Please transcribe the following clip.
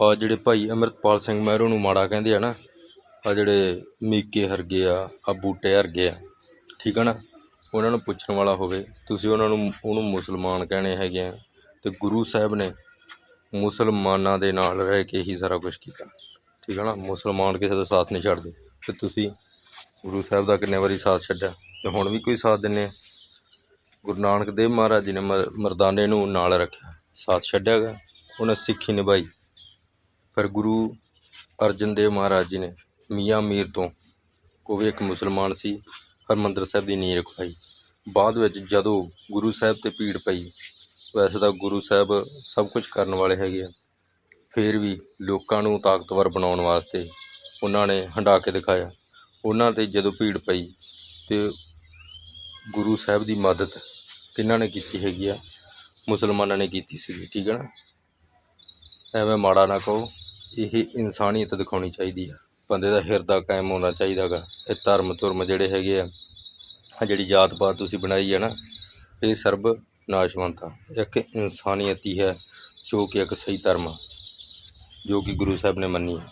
ਆ ਜਿਹੜੇ ਭਾਈ ਅੰਮ੍ਰਿਤਪਾਲ ਸਿੰਘ ਮਹਿਰੋ ਨੂੰ ਮਾੜਾ ਕਹਿੰਦੇ ਆ ਨਾ, ਆ ਜਿਹੜੇ ਮੀਕੇ ਹਰਗੇ ਆ ਆ ਬੂਟੇ ਹਰਗੇ ਆ, ਠੀਕ ਆ ਨਾ? ਉਹਨਾਂ ਨੂੰ ਪੁੱਛਣ ਵਾਲਾ ਹੋਵੇ, ਤੁਸੀਂ ਉਹਨਾਂ ਨੂੰ, ਉਹਨੂੰ ਮੁਸਲਮਾਨ ਕਹਿਣੇ ਹੈਗੇ ਆ ਤੇ ਗੁਰੂ ਸਾਹਿਬ ਨੇ ਮੁਸਲਮਾਨਾਂ ਦੇ ਨਾਲ ਰਹਿ ਕੇ ਹੀ ਸਾਰਾ ਕੁਝ ਕੀਤਾ, ਠੀਕ ਆ ਨਾ? ਮੁਸਲਮਾਨ ਕਿਸੇ ਦਾ ਸਾਥ ਨਹੀਂ ਛੱਡਦੇ, ਤੇ ਤੁਸੀਂ ਗੁਰੂ ਸਾਹਿਬ ਦਾ ਕਿੰਨੇ ਵਾਰੀ ਸਾਥ ਛੱਡਿਆ? ਤੇ ਹੁਣ ਵੀ ਕੋਈ ਸਾਥ ਦਿੰਨੇ ਆ? ਗੁਰੂ ਨਾਨਕ ਦੇਵ ਮਹਾਰਾਜ ਜੀ ਨੇ ਮਰ- ਮਰਦਾਨੇ ਨੂੰ ਨਾਲ ਰੱਖਿਆ, ਸਾਥ ਛੱਡਿਆ ਗਾ ਉਹਨੇ ਸਿੱਖੀ ਨਿਭਾਈ। ਪਰ ਗੁਰੂ ਅਰਜਨ ਦੇਵ ਮਹਾਰਾਜ ਜੀ ਨੇ ਮੀਆਂ ਮੀਰ ਤੋਂ ਉਹ ਵੀ ਇੱਕ ਮੁਸਲਮਾਨ ਸੀ, ਹਰਮੰਦਰ ਸਾਹਿਬ ਦੀ ਨੀਂਹ ਰਖਵਾਈ। ਬਾਅਦ ਵਿੱਚ ਜਦੋਂ ਗੁਰੂ ਸਾਹਿਬ ਤੇ ਭੀੜ ਪਈ, ਵੈਸੇ ਤਾਂ ਗੁਰੂ ਸਾਹਿਬ ਸਭ ਕੁਝ ਕਰਨ ਵਾਲੇ ਹੈਗੇ ਆ। ਫਿਰ ਵੀ ਲੋਕਾਂ ਨੂੰ ਤਾਕਤਵਰ ਬਣਾਉਣ ਵਾਸਤੇ ਉਹਨਾਂ ਨੇ ਹੰਢਾ ਕੇ ਦਿਖਾਇਆ। ਉਹਨਾਂ ਤੇ ਜਦੋਂ ਭੀੜ ਪਈ ਤੇ ਗੁਰੂ ਸਾਹਿਬ ਦੀ ਮਦਦ ਕਿਹਨਾਂ ਨੇ ਕੀਤੀ ਹੈਗੀ ਆ? ਮੁਸਲਮਾਨਾਂ ਨੇ ਕੀਤੀ ਸੀਗੀ, ਠੀਕ ਹੈ ਨਾ? ਐਵੇਂ ਮਾੜਾ ਨਾ ਕਹੋ। ਇਹ ਇਨਸਾਨੀਅਤ ਦਿਖਾਉਣੀ ਚਾਹੀਦੀ ਆ। ਬੰਦੇ ਦਾ ਹਿਰਦਾ ਕਾਇਮ ਹੋਣਾ ਚਾਹੀਦਾ ਗਾ ਇਹ ਧਰਮ ਧੁਰਮ ਜਿਹੜੇ ਹੈਗੇ ਆ ਆ ਜਿਹੜੀ ਜਾਤ ਪਾਤ ਤੁਸੀਂ ਬਣਾਈ ਹੈ ਨਾ, ਇਹ ਸਰਬ ਨਾਸ਼ਵੰਤ ਆ। ਇੱਕ ਇਨਸਾਨੀਅਤ ਹੀ ਹੈ ਜੋ ਕਿ ਇੱਕ ਸਹੀ ਧਰਮ ਆ, ਜੋ ਕਿ ਗੁਰੂ ਸਾਹਿਬ ਨੇ ਮੰਨੀ ਹੈ